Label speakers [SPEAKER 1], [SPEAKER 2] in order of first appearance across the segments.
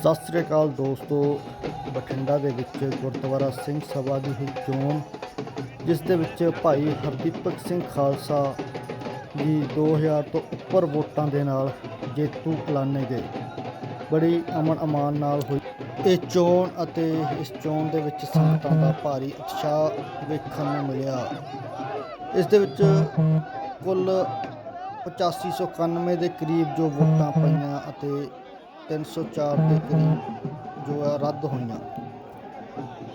[SPEAKER 1] ਸਤਿ ਸ੍ਰੀ ਅਕਾਲ ਦੋਸਤੋ, ਬਠਿੰਡਾ ਦੇ ਵਿੱਚ ਗੁਰਦੁਆਰਾ ਸਿੰਘ ਸਭਾ ਦੀ ਹੋਈ ਚੋਣ, ਜਿਸ ਦੇ ਵਿੱਚ ਭਾਈ ਹਰਦੀਪਕ ਸਿੰਘ ਖਾਲਸਾ ਜੀ 2000 ਤੋਂ ਉੱਪਰ ਵੋਟਾਂ ਦੇ ਨਾਲ ਜੇਤੂ ਐਲਾਨੇ ਗਏ। ਬੜੀ ਅਮਨ ਅਮਾਨ ਨਾਲ ਹੋਈ। ਇਹ ਚੋਣ ਅਤੇ ਇਸ ਚੋਣ ਦੇ ਵਿੱਚ ਸੰਗਤਾਂ ਦਾ ਭਾਰੀ ਉਤਸ਼ਾਹ ਵੇਖਣ ਨੂੰ ਮਿਲਿਆ। ਇਸ ਦੇ ਵਿੱਚ ਕੁੱਲ 8591 ਦੇ ਕਰੀਬ ਜੋ ਵੋਟਾਂ ਪਈਆਂ ਅਤੇ 304 ਦੇ ਕਰੀਬ ਜੋ ਹੈ ਰੱਦ ਹੋਈਆਂ।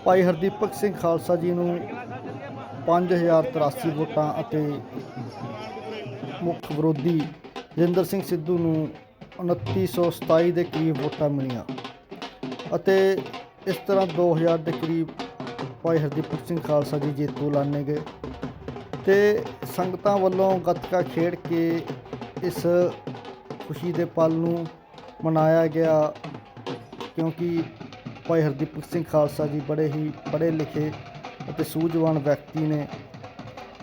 [SPEAKER 1] ਭਾਈ ਹਰਦੀਪਕ ਸਿੰਘ ਖਾਲਸਾ ਜੀ ਨੂੰ 5083 ਵੋਟਾਂ ਅਤੇ ਮੁੱਖ ਵਿਰੋਧੀ ਜਿੰਦਰ ਸਿੰਘ ਸਿੱਧੂ ਨੂੰ 2927 ਦੇ ਕਰੀਬ ਵੋਟਾਂ ਮਿਲੀਆਂ। ਅਤੇ ਇਸ ਤਰ੍ਹਾਂ 2000 ਦੇ ਕਰੀਬ ਭਾਈ ਹਰਦੀਪਕ ਸਿੰਘ ਖਾਲਸਾ ਜੀ ਜੇਤੂ ਐਲਾਨੇ ਗਏ ਤੇ ਸੰਗਤਾਂ ਵੱਲੋਂ ਗੱਤਕਾ ਖੇਡ ਕੇ ਇਸ ਖੁਸ਼ੀ ਦੇ ਪਲ ਨੂੰ ਮਨਾਇਆ ਗਿਆ, ਕਿਉਂਕਿ ਭਾਈ ਹਰਦੀਪਕ ਸਿੰਘ ਖਾਲਸਾ ਜੀ ਬੜੇ ਹੀ ਪੜ੍ਹੇ ਲਿਖੇ ਅਤੇ ਸੂਝਵਾਨ ਵਿਅਕਤੀ ਨੇ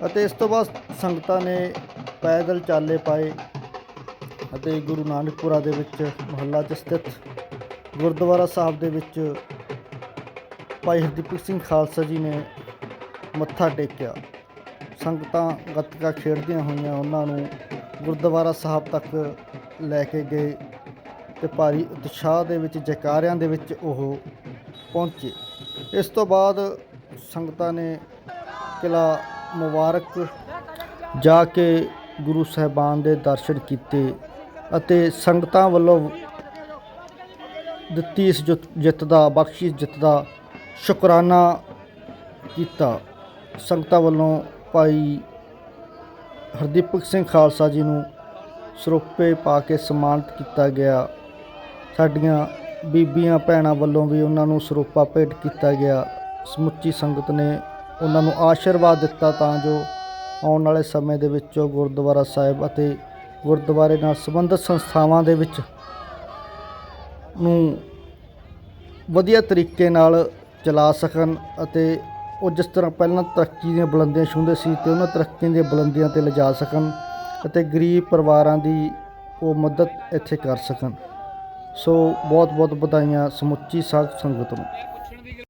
[SPEAKER 1] ਅਤੇ ਇਸ ਤੋਂ ਬਾਅਦ ਸੰਗਤਾਂ ਨੇ ਪੈਦਲ ਚਾਲੇ ਪਾਏ ਅਤੇ ਗੁਰੂ ਨਾਨਕਪੁਰਾ ਦੇ ਵਿੱਚ ਮੁਹੱਲਾ 'ਚ ਸਥਿਤ ਗੁਰਦੁਆਰਾ ਸਾਹਿਬ ਦੇ ਵਿੱਚ ਭਾਈ ਹਰਦੀਪਕ ਸਿੰਘ ਖਾਲਸਾ ਜੀ ਨੇ ਮੱਥਾ ਟੇਕਿਆ। ਸੰਗਤਾਂ ਗੱਤਕਾ ਖੇਡਦੀਆਂ ਹੋਈਆਂ ਉਹਨਾਂ ਨੂੰ ਗੁਰਦੁਆਰਾ ਸਾਹਿਬ ਤੱਕ ਲੈ ਕੇ ਗਏ। ਤੇ ਭਾਰੀ ਉਤਸ਼ਾਹ ਦੇ ਵਿੱਚ, ਜੈਕਾਰਿਆਂ ਦੇ ਵਿੱਚ ਉਹ ਪਹੁੰਚੇ। ਇਸ ਤੋਂ ਬਾਅਦ ਸੰਗਤਾਂ ਨੇ ਕਿਲਾ ਮੁਬਾਰਕ ਜਾ ਕੇ ਗੁਰੂ ਸਾਹਿਬਾਨ ਦੇ ਦਰਸ਼ਨ ਕੀਤੇ ਅਤੇ ਸੰਗਤਾਂ ਵੱਲੋਂ ਦਿੱਤੀ ਇਸ ਜਿੱਤ- ਜਿੱਤ ਦਾ, ਬਖਸ਼ਿਸ਼ ਜਿੱਤ ਦਾ ਸ਼ੁਕਰਾਨਾ ਕੀਤਾ। ਸੰਗਤਾਂ ਵੱਲੋਂ ਭਾਈ ਹਰਦੀਪਕ ਸਿੰਘ ਖਾਲਸਾ ਜੀ ਨੂੰ ਸਰੋਪੇ ਪਾ ਕੇ ਸਨਮਾਨਿਤ ਕੀਤਾ ਗਿਆ। ਸਾਡੀਆਂ ਬੀਬੀਆਂ ਭੈਣਾਂ ਵੱਲੋਂ ਵੀ ਉਹਨਾਂ ਨੂੰ ਸਰੋਪਾ ਭੇਟ ਕੀਤਾ ਗਿਆ। ਸਮੁੱਚੀ ਸੰਗਤ ਨੇ ਉਹਨਾਂ ਨੂੰ ਆਸ਼ੀਰਵਾਦ ਦਿੱਤਾ ਤਾਂ ਜੋ ਆਉਣ ਵਾਲੇ ਸਮੇਂ ਦੇ ਵਿੱਚ ਉਹ ਗੁਰਦੁਆਰਾ ਸਾਹਿਬ ਅਤੇ ਗੁਰਦੁਆਰੇ ਨਾਲ ਸੰਬੰਧਿਤ ਸੰਸਥਾਵਾਂ ਦੇ ਵਿੱਚ ਨੂੰ ਵਧੀਆ ਤਰੀਕੇ ਨਾਲ ਚਲਾ ਸਕਣ ਅਤੇ ਉਹ ਜਿਸ ਤਰ੍ਹਾਂ ਪਹਿਲਾਂ ਤਰੱਕੀ ਦੀਆਂ ਬੁਲੰਦੀਆਂ ਛੂੰਹਦੇ ਸੀ ਤੇ ਉਹਨਾਂ ਤਰੱਕੀਆਂ ਦੀਆਂ ਬੁਲੰਦੀਆਂ ਤੇ ਲਿਜਾ ਸਕਣ ਅਤੇ ਗਰੀਬ ਪਰਿਵਾਰਾਂ ਦੀ ਉਹ ਮਦਦ ਇੱਥੇ ਕਰ ਸਕਣ। ਸੋ ਬਹੁਤ ਬਹੁਤ ਵਧਾਈਆਂ ਸਮੁੱਚੀ ਸਾਧ ਸੰਗਤ ਨੂੰ।